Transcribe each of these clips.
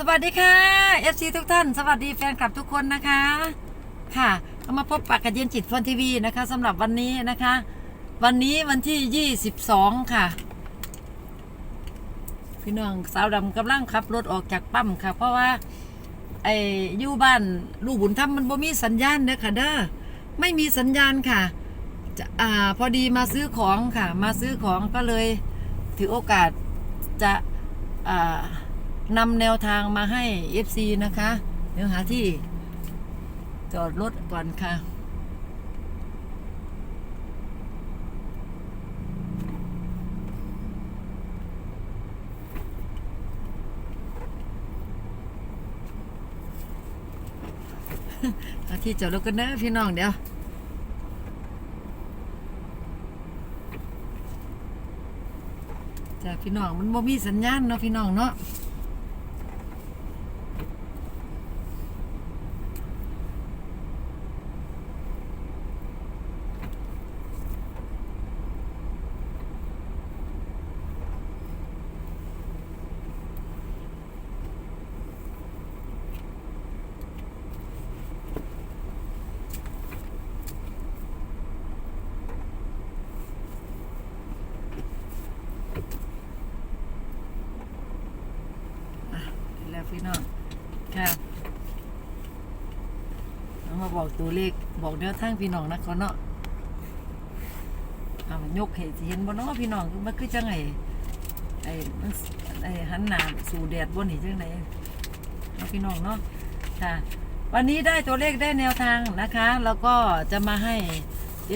สวัสดีค่ะ FC ทุกท่าน สวัสดีแฟนคลับทุกคนนะคะ ค่ะเอามาพบปากกับเย็นจิตฟอนทีวีนะคะสำหรับวันนี้นะคะ วันนี้วันที่ 22 ค่ะ พี่น้องสาวดำกำลังขับรถออกจากปั๊มค่ะ เพราะว่าไอ้อยู่บ้านลูกบุญธรรมมันบ่มีสัญญาณเด้อค่ะเด้อไม่มีสัญญาณค่ะจะอ่าพอดีมาซื้อของค่ะ มาซื้อของก็เลยถือโอกาสจะอ่า นำแนวทางมาให้ FC นะคะ เดี๋ยวหาที่จอดรถก่อนค่ะ หาที่จอดรถกันนะพี่น้องเดี๋ยวจ้าพี่น้องมันบ่มีสัญญาณเนาะพี่น้องเนาะแล้ว พี่น้องค่ะเอามาบอกตัวเลขบอกแนวทางพี่น้องนะเขาเนาะเอายกให้สิเห็นบ่เนาะพี่น้องคือมันคือจังไงไอ้ไอ้หันหน้าสู่แดดบนนี่จังไดเนาะพี่น้องเนาะค่ะ วันนี้ได้ตัวเลขได้แนวทางนะคะ แล้วก็จะมาให้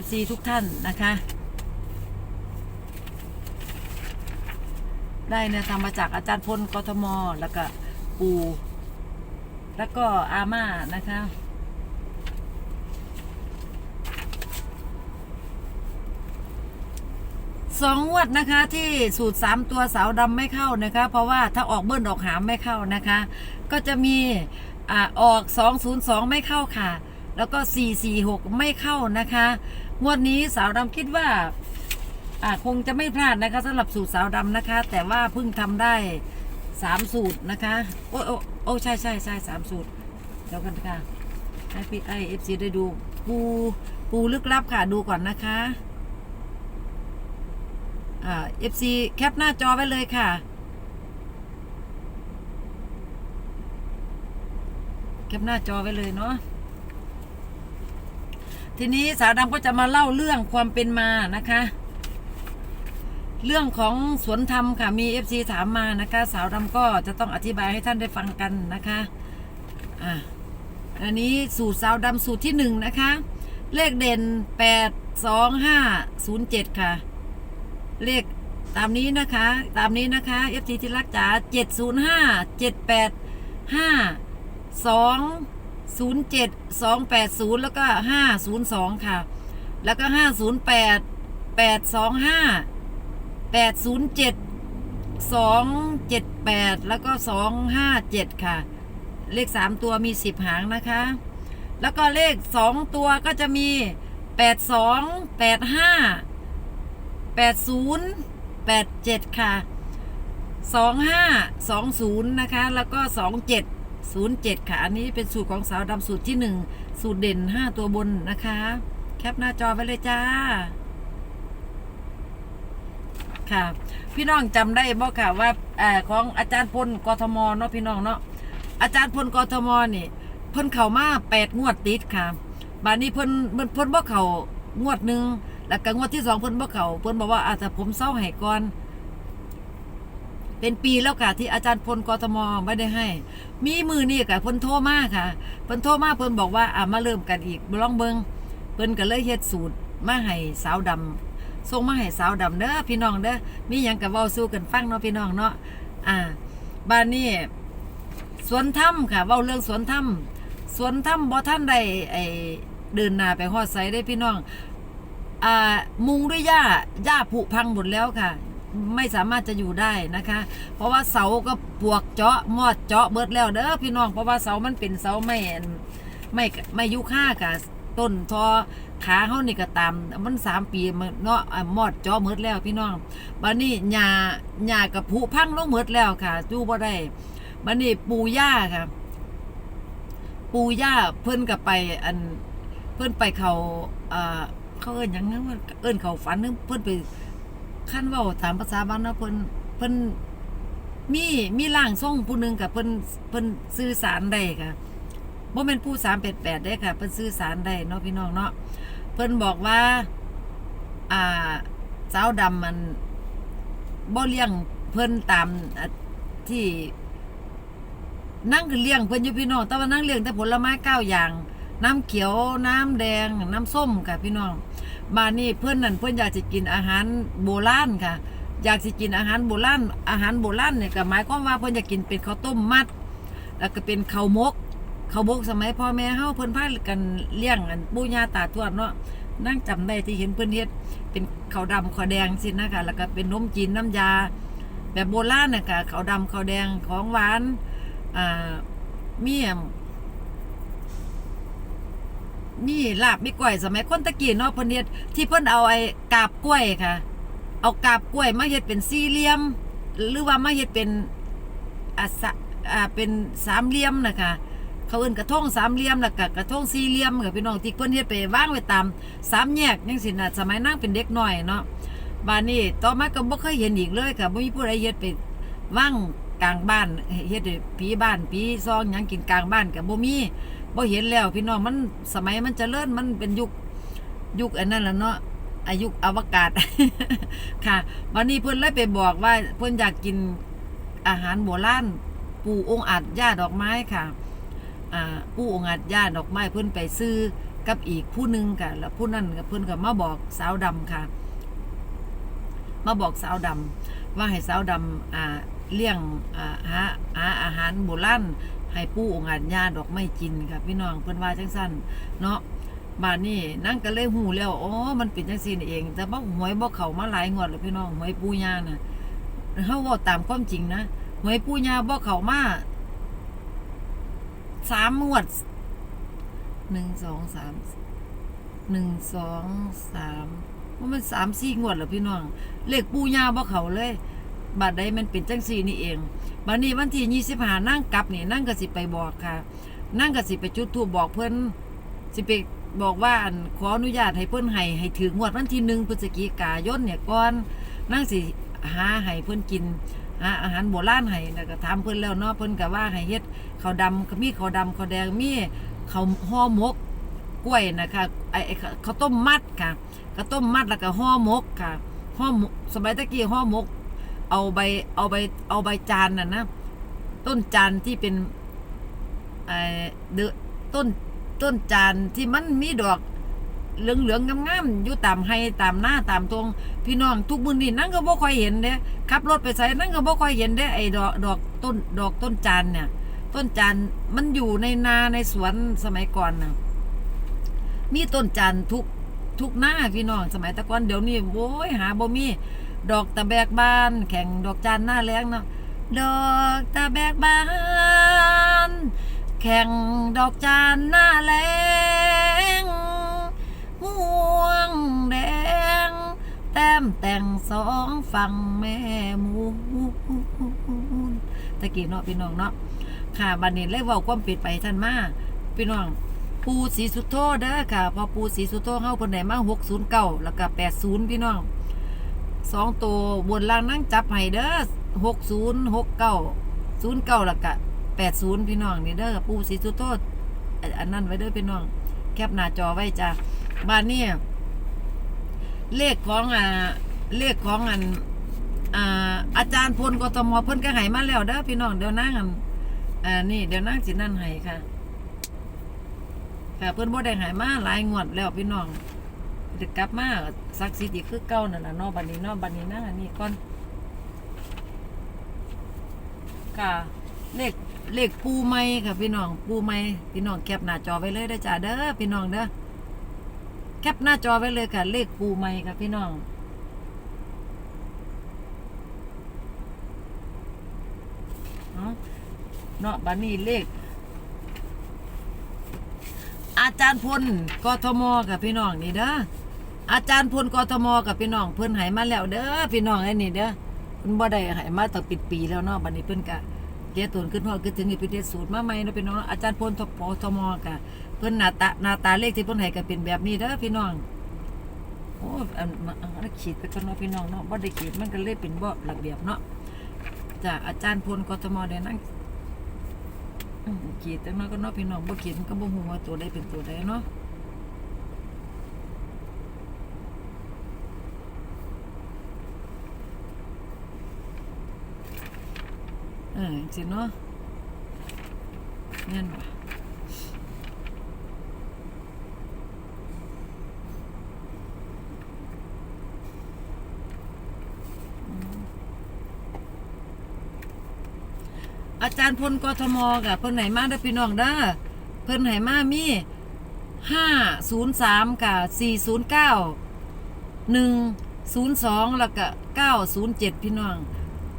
FC ทุกท่านนะคะ ได้แนวทางมาจากอาจารย์พลกทมแล้วก็ ปูแล้วก็อาม่านะคะ สองงวดนะคะที่สูตรสามตัวสาวดำไม่เข้านะคะ เพราะว่าถ้าออกเบิ้ลออกหามไม่เข้านะคะ ก็จะมีอ่าออก 202 ไม่เข้าค่ะ แล้วก็ 446 ไม่เข้านะคะ งวดนี้สาวดำคิดว่าอ่าคงจะไม่พลาดนะคะสำหรับสูตรสาวดำนะคะ แต่ว่าเพิ่งทำได้ สามสูตรนะคะ โอ้โอ้โอ้ใช่ใช่ใช่สามสูตรเดี๋ยวกันค่ะให้พี่ไอเอฟซีได้ดู ปูปูลึกลับค่ะดูก่อนนะคะอ่าเอฟซีแคปหน้าจอไว้เลยค่ะ แคปหน้าจอไว้เลยเนาะทีนี้สาวดำก็จะมาเล่าเรื่องความเป็นมานะคะ เรื่องของสวนธรรมค่ะมีเอฟซีถามมานะคะ สาวรำก็จะต้องอธิบายให้ท่านได้ฟังกันนะคะอ่าอันนี้สูตรสาวดำสูตรที่หนึ่งนะคะ เลขเด่นแปดสองห้าศูนย์เจ็ดค่ะ เลขตามนี้นะคะ ตามนี้นะคะเอฟซีที่รักจ๋าเจ็ดศูนย์ห้าเจ็ดแปดห้าสองศูนย์เจ็ดสองแปดศูนย์แล้วก็ห้าศูนย์สองค่ะ แล้วก็ห้าศูนย์แปดแปดสองห้า แปดศูนย์เจ็ดสองเจ็ดแปดแล้วก็สองห้าเจ็ดค่ะ เลขสามตัวมีสิบหางนะคะ แล้วก็เลขสองตัวก็จะมีแปดสองแปดห้าแปดศูนย์แปดเจ็ดค่ะสองห้าสองศูนย์นะคะ แล้วก็สองเจ็ดศูนย์เจ็ดค่ะ อันนี้เป็นสูตรของสาวดำสูตรที่หนึ่งสูตรเด่นห้าตัวบนนะคะ แคปหน้าจอไว้เลยจ้า ค่ะ พี่น้องจำได้บ่ค่ะว่าอของอาจารย์พลกทมเนาะพี่น้องเนาะอาจารย์พลกทมนี่เพิ่นเข้ามาแปดงวดติดค่ะบานนี้เพิ่นเพิ่นเพิ่นบ่เข้างวดหนึ่งแล้วก็งวดที่สองเพิ่นบ่เข้าเพิ่นบอกว่าอาจจะผมเศร้าให้ก่อนเป็นปีแล้วค่ะที่อาจารย์พลกทมไม่ได้ให้ มีมือนี่ค่ะเพิ่นโทรมาค่ะเพิ่นโทรมาเพิ่นบอกว่าอะมาเริ่มกันอีกลองเบิงเพิ่นก็เลยเฮ็ดสูตรมาให้สาวดำ ส่งมาให้สาวดำเด้อพี่น้องเด้อมีหยังกับเว้าสู้กันฟังเนาะพี่น้องเนาะอ่าบ้านนี้สวนถ้ำค่ะเว้าเรื่องสวนถ้ำสวนถ้ำบ่ท่านใดไอเดินหน้าไปฮอดไสได้พี่น้องอ่ามุงด้วยหญ้าหญ้าผุพังหมดแล้วค่ะ ไม่สามารถจะอยู่ได้นะคะ เพราะว่าเสาก็ปวกเจาะมอดเจาะเบิดแล้วเด้อพี่น้องเพราะว่าเสามันเป็นเสาไม่ไม่ไม่ยุค่าค่ะ ต้นทอขาเขานี่ก็ตามมันสามปีมันเนาะอะมอดจอหมดแล้วพี่น้องบัดนี้หญ้าหญ้ากับผุพังลงหมดแล้วค่ะจู้บ่ได้บัดนี้ปู่ย่าค่ะ ปู่ย่าเพิ่นก็ไปอันเพิ่นไปเขาอ่าเขาเอิ้นหยังนะเอิ้นเขาฝันนึงเพิ่นไปคันเว้าตามภาษาบ้านเนาะเพิ่นเพิ่นมีมีร่างทรงผู้หนึงกับเพิ่นเพิ่นสื่อสารได้ค่ะ บ่แม่นผู้388ได้ค่ะเพิ่นสื่อสารได้เนาะพี่น้องเนาะเพิ่นบอกว่า อ่าสาดำมันบ่เลี้ยงเพิ่นตามที่นั่งคือเลี้ยงเพิ่นอยู่พี่น้องแต่ว่านั่งเลี้ยงแต่ผลไม้เก้าอย่าง น้ำเขียวน้ำแดง น้ำส้มค่ะพี่น้องบ้านนี้เพื่อนนั่นเพื่อนอยากจะกินอาหารโบราณค่ะ อยากจะกินอาหารโบราณอาหารโบราณเนี่ยก็หมายความว่าเพื่อนอยากกินเป็นข้าวต้มมัด แล้วก็เป็นข้าวมก เขาวมกสมัยพ่อแม่เฮาเพิ่นพากันเลี้ยงอันปู่ย่าตาทวดเนาะนั่งจำได้ที่เห็นเพิ่นเฮ็ดเป็นข้าวดำข้าวแดงสินะคะแล้วก็เป็นนมจีนน้ำยา แบบโบราณน่ะค่ะข้าวดำข้าวแดงของหวานอ่ามีหยังนี่ลาบมีกล้วยสมัยคนตะกี้เนาะเพิ่นเฮ็ดที่เพิ่นเอาไอ้กาบกล้วยค่ะ เอากาบกล้วยมาเฮ็ดเป็นสี่เหลี่ยม หรือว่ามาเฮ็ดเป็นอ่าเป็นสามเหลี่ยมนะคะ เขาเอิ้นกระทงสามเหลี่ยมแล้วก็กระทงสี่เหลี่ยมค่ะพี่น้องที่เพิ่นเฮ็ดไปว่างไว้ตามสามแยกจังซี่น่ะสมัยนางเป็นเด็กน้อยเนาะบ้านนี้ต่อมาก็บ่เคยเห็นอีกเลยค่ะบ่มีผู้ใดเฮ็ดไปว่างกลางบ้านเฮ็ดผีบ้านผีซองหยังกินกลางบ้านก็บ่มีบ่เห็นแล้ว พี่น้องมันสมัยมันเจริญมันเป็นยุคยุคอันนั้นแหละเนาะอายุอวกาศ ค่ะ วันนี้เพิ่นเลยไปบอกว่าเพิ่นอยากกินอาหารโบราณปู่องค์อาจย่าดอกไม้ค่ะ อ่าปู่องอาจย่าดอกไม้เพิ่อนไปซื้อกับอีกผู้หนึงค่ะแล้วผู้นั้นก็เพิ่อนก็มาบอกสาวดำค่ะ มาบอกสาวดำว่าให้สาวดำอ่าเลี้ยงหาหาอาหารโบราณให้ปู่องค์อาจย่าดอกไม้กินค่ะพี่น้องเพิ่อนว่าจังซั่นเนาะบ้านนี้นั่งก็เลยหูแล้วอ๋อมันเป็นจังซี่นี่เอง แต่บ่หวยบ่เข้ามาหลายงวดแล้วพี่น้องหวยปู่ย่าน่ะเฮาเว้าตามความจริงนะหวยปู่ย่าบ่เข้ามา สามงวดหนึ่งสองสามหนึ่งสองสามว่ามันสามสี่งวดแล้วพี่น้องเลขปูยาบ่เขาเลยบาดใดมันเป็นจังซี่นี่เองบัดนี้วันที่ยี่สิบห้านั่งกลับนี่นั่งก็สิไปบอกค่ะ นั่งก็สิไปจุดธูปบอกเพิ่อนสิไปบอกว่าอันขออนุญาตให้เพิ่อนให้ให้ถึงงวดวันที่หนึ่งพฤศจิกายนเนี่ยก่อนนั่งสิหาให้เพิ่อนกิน อาหารโบราณให้แล้วก็ถามเพิ่นแล้วเนาะเพิ่นก็ว่าให้เฮ็ดข้าวดำมีข้าวดำข้าวแดงมีข้าวห่อหมกกล้วยนะคะไอ้ข้าวต้มมัดค่ะข้าวต้มมัดแล้วก็ห่อหมกค่ะห่อหมกสมัยตะกี้ห่อหมก เอาใบเอาใบเอาใบจานน่ะนะต้นจานที่เป็นไอ้เดอต้นต้นจานที่มันมีดอก เหลืองเหลืองๆงามๆอยู่ตามให้ตามหน้าตามตรงพี่น้องทุกมือนี้นั่งก็บ่ค่อยเห็นเด้ขับรถไปไสนั่งก็บ่ค่อยเห็นเด้ไอ้ดอกดอกต้นดอกต้นจานเนี่ย ต้นจานมันอยู่ในนาในสวนสมัยก่อนน่ะมีต้นจานทุกทุกหน้าพี่น้องสมัยตะก่อนเดี๋ยวนี้โว้ยหาบ่มีดอกตะแบกบาน แข่งดอกจานหน้าแรงเนาะดอกตะแบกบาน แข่งดอกจานหน้าแรง แต่งสองฝั่งแม่มูนตะกี้เนาะพี่น้องเนาะค่ะบันนี้เลยว่าความปิดไปท่านมากพี่น้องปูสีสุโธเด้อค่ะ พอปูสีสุโธเฮาเพิ่นได้มา609แล้วก็80พี่น้องสองตัวบนล่างนั่งจับให้เด้อหกศูนย์หกเก้าศูนย์เก้าแล้วก็แปดศูนย์พี่น้องนี่เด้อปูสีสุโตอันนั้นไว้เด้อพี่น้อง แคปหน้าจอไว้จ้าบ้านนี้เลขของอ่า เลขของอันอ่าอาจารย์พลกทมเพิ่นก็ให้มาแล้วเด้อพี่น้องเดี๋ยวนั่งอันอ่านี่เดี๋ยวนั่งสินั่นให้ค่ะ ค่ะ เพิ่นบ่ได้ให้มาหลายงวดแล้วพี่น้องจะกลับมาซักซีดีคือเก่านั่นน่ะเนาะบัดนี้เนาะบัดนี้นะอันนี้ก่อนค่ะเลขเลขปูไม้ค่ะพี่น้องปูไม้พี่น้องแคปหน้าจอไว้เลยเด้จ้าเด้อพี่น้องเด้อแคปหน้าจอไว้เลยค่ะ เลขปูไม้ค่ะพี่น้อง เนาะบัดนี้เลข อาจารย์พลกทมกับพี่น้องนี่เด้ออาจารย์พลกทมกับพี่น้องเพิ่นให้มาแล้วเด้อพี่น้องไอ้นี่เด้อเพิ่นบ่ได้ให้มาตั้งปิดปีแล้วเนาะบัดนี้เพิ่นก็เกียตุนขึ้นฮอดคือถึงนี่เป็นเทศสูตรมาใหม่เนาะพี่น้องอาจารย์พลทปทมกะเพิ่นหน้าตาหน้าตาเลขที่เพิ่นให้ก็เป็นแบบนี้เด้อพี่น้องโอ้อันอันขีดไปก่อนเนาะพี่น้องเนาะบ่ได้ขีดมันก็เลยเป็นบ่ระเบียบเนาะ จากอาจารย์พลกทมได้นั่งขีดแต่น้อยก็นาะพี่น้องบ่ขีดมันก็บ่หูว่าตัวใดเป็นตัวใดเนาะเออจริงเนาะเงี้ยว่ อาจารย์พลกทมกับเพิ่นไหนมาด้พี่น้องเด้อเพิ่นไหนมามีห้าศูนย์สามกับสี่ศูนย์เก้าหนึ่งศูนย์สองแล้วก็เก้าศูนย์เจ็ดพี่น้อง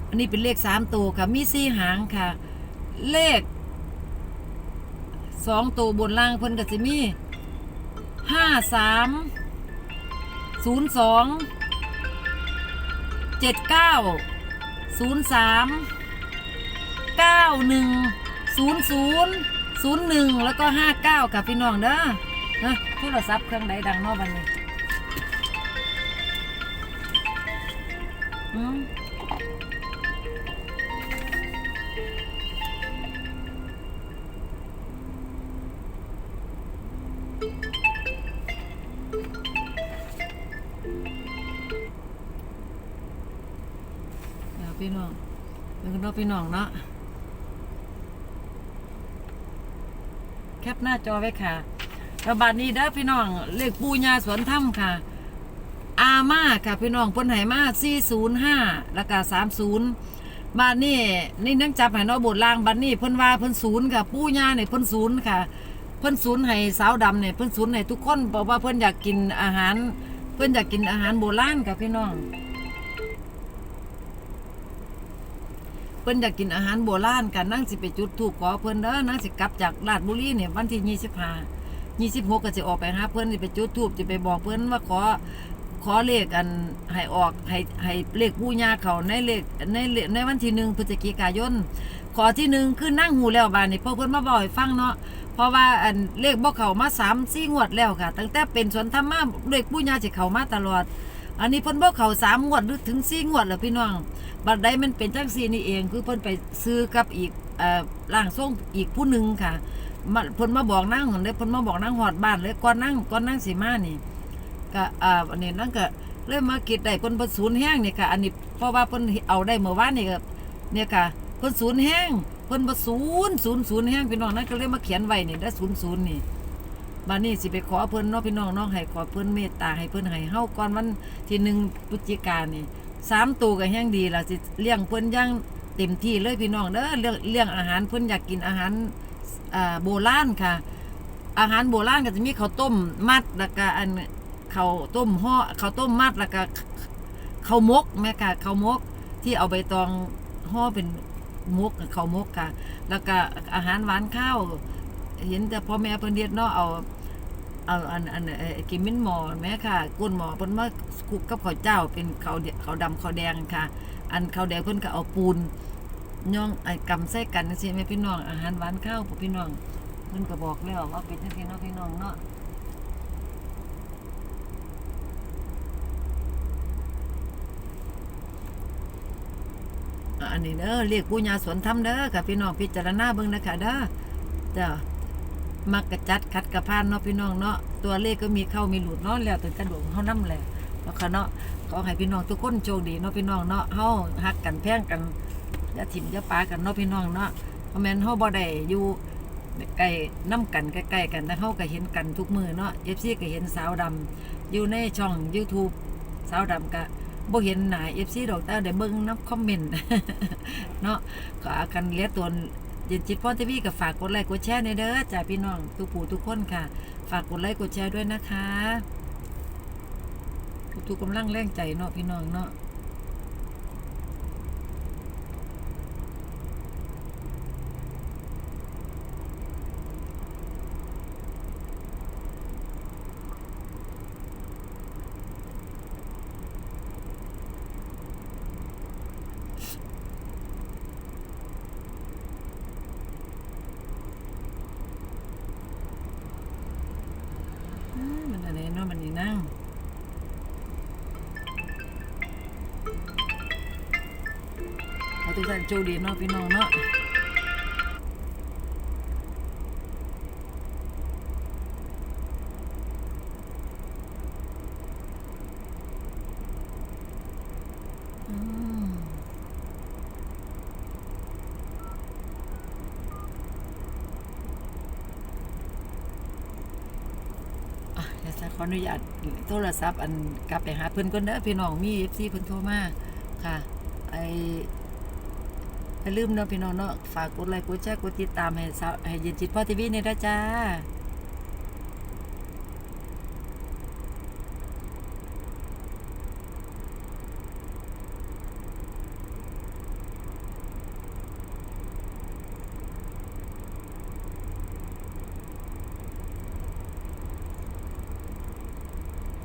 อันนี้เป็นเลขสามตัวค่ะมีสี่หางค่ะ เลขสองตัวบนล่างเพิ่นก็จะมีห้าสามศูนย์สองเจ็ดเก้าศูนย์สาม เก้าหนึ่งศูนย์ศูนย์ศูนย์หนึ่งแล้วก็ห้าเก้าค่ะพี่น้องเด้อนะโทรศัพท์เครื่องใดดังนอกบันนี้อืมเดี๋ยวพี่น้องเดี๋ยวเราพี่น้องเนาะ แคปหน้าจอไว้ค่ะระบาดนี้เด้อพี่น้องเลขปูญาสวนถ้ำค่ะ อามาค่ะพี่น้องเพิ่นให้มา405แล้วก็30บาดนี้นี่นังจับให้เนาะบทล่างบัดนี้เพิ่นว่าเพิ่นศูนย์ค่ะปู่ย่าเนี่ยเพิ่นศูนย์ค่ะ เพิ่นศูนย์ให้สาวดำเนี่ยเพิ่นศูนย์ให้ทุกคนเพราะว่าเพิ่นอยากกินอาหาร เพิ่นอยากกินอาหารโบราณค่ะพี่น้อง เพิ่นอยากกินอาหารโบราณกันนั่งสิไปจุดถูกขอเพิ่นเด้อนั่งสิกลับจากราชบุรีเนี่ยวันที่ยี่สิบห้ายี่สิบหกก็สิออกไปหาเพิ่นสิไปจุดทูบสิไปบอกเพิ่นว่าขอขอเลขอันให้ออกให้ให้เลขปู่ย่าเขาในเลขในเลขในวันที่หนึ่งพฤศจิกายนขอที่หนึ่งคือนั่งหูแล้วบานนี่พราะเพิ่นมาบอกให้ฟังเนาะเพราะว่าอันเลขบ่เขามาสามสี่งวดแล้วค่ะ ตั้งแต่เป็นสวนธรรมมาเลขปู่ย่าสิเขามาตลอด อันนี้เพิ่นบ่เข้าสามงวดหรือถึงสี่งวดแล้วพี่น้องบัดใดมันเป็นจังซี่นี่เองคือเพิ่นไปซื้อกับอีกเอ่อร่างทรงอีกผู้หนึ่งค่ะมาเพิ่นมาบอกนั่งเด้เพิ่นมาบอกนั่งหอดบ้านเลยก่อนนั่งก่อนนั่งสิมานี่ก็อ่าอันนี้นั่งก็เลยมาคิดได้เพิ่นเพิ่นศูนย์แห้งนี่ค่ะ อันนี้เพราะว่าเพิ่นเอาได้เมื่อวานนี่ก็เนี่ยค่ะเพิ่นศูนย์แห้งเพิ่นบ่ศูนย์ศูนย์ศูนย์แห้งพี่น้องนั่นก็เลยมาเขียนไว้นี่ได้ศูนย์ศูนย์นี่ บัดนี้สิไปขอเพิ่นเนาะพี่น้องเนาะให้ขอเพิ่นเมตตาให้เพิ่นให้เฮาก่อนวันที่หนึ่งพฤศจิกายนนี่สามตัวก็แห้งดีล่ะสิเลี้ยงเพิ่นย่างเต็มที่เลยพี่น้องเด้อเรื่องเรื่องอาหารเพิ่นอยากกินอาหารอ่าโบราณค่ะ อาหารโบราณก็จะมีข้าวต้มมัดแล้วก็อันข้าวต้มห่อข้าวต้มมัดแล้วก็ข้าวมกแม่ค่ะข้าวมกที่เอาใบตองห่อเป็นมกข้าวมกค่ะ แล้วก็อาหารหวานข้าว เห็นแต่พ่อแม่เพิ่นเฮ็ดเนาะเอาเอาอันอันเอ่อกินมิ้นหมอแม่ค่ะก้นหมอเพิ่นมาคลุกกับข้าวเจ้าเป็นข้าวเดข้าวดำข้าวแดงค่ะ อันข้าวแดงเพิ่นก็เอาปูนย่องไอ้กำใส่กันจังซี่แม่พี่น้องอาหารหวานข้าวพวกพี่น้องเพิ่นก็บอกแล้วว่าเป็นจังซี่เนาะพี่น้องเนาะอะอันนี้เด้อเรียกปู่ย่าสวนธรรมเด้อค่ะพี่น้องพิจารณาเบิ่งนะคะเด้อจ้า มักกระจัดคัดกระพานเนาะพี่น้องเนาะตัวเลขก็มีเข้ามีหลุดเนาะแล้วแต่กระดวงเฮานำแหละเนาะค่ะเนาะขอให้พี่น้องทุกคนโชคดีเนาะพี่น้องเนาะเฮาฮักกันแพ่งกันอย่าถิ่มอย่าปากันเนาะพี่น้องเนาะเพราะแม่นเฮาบ่ได้อยู่ใกล้นํกันใกล้ๆกันแต่เฮาก็เห็นกันทุกมือเนาะ FC ก็เห็นสาวดำอยู่ในช่อง YouTube สาวดำก็บ่เห็นหน้า FC ดอกแต่ได้เบิ่งนํคอมเมนต์เนาะก็กันเลียตัว เย็นจิตพ่อทีวีกับฝากกดไลค์กดแชร์ในเด้อจ้าพี่น้องทุกผู้ทุกคนค่ะ ฝากกดไลค์กดแชร์ด้วยนะคะ ทุกๆกำลังแรงใจเนาะพี่น้องเนาะ นั่ง ขอทุกท่านโชคดีเนาะพี่น้องเนาะอืมอะเดี๋ยวจะขออนุญาต โทรศัพท์อันกลับไปหาเพื่อนก่อนเด้อพี่น้องมีเอฟซีเพิ่นโทรมาค่ะไออย่าลืมเนาะพี่น้องเนาะฝากกดไลค์กดแชร์กดติดตามให้สาวให้เย็นจิตพ่อทีวีเนี่ยนะจ้า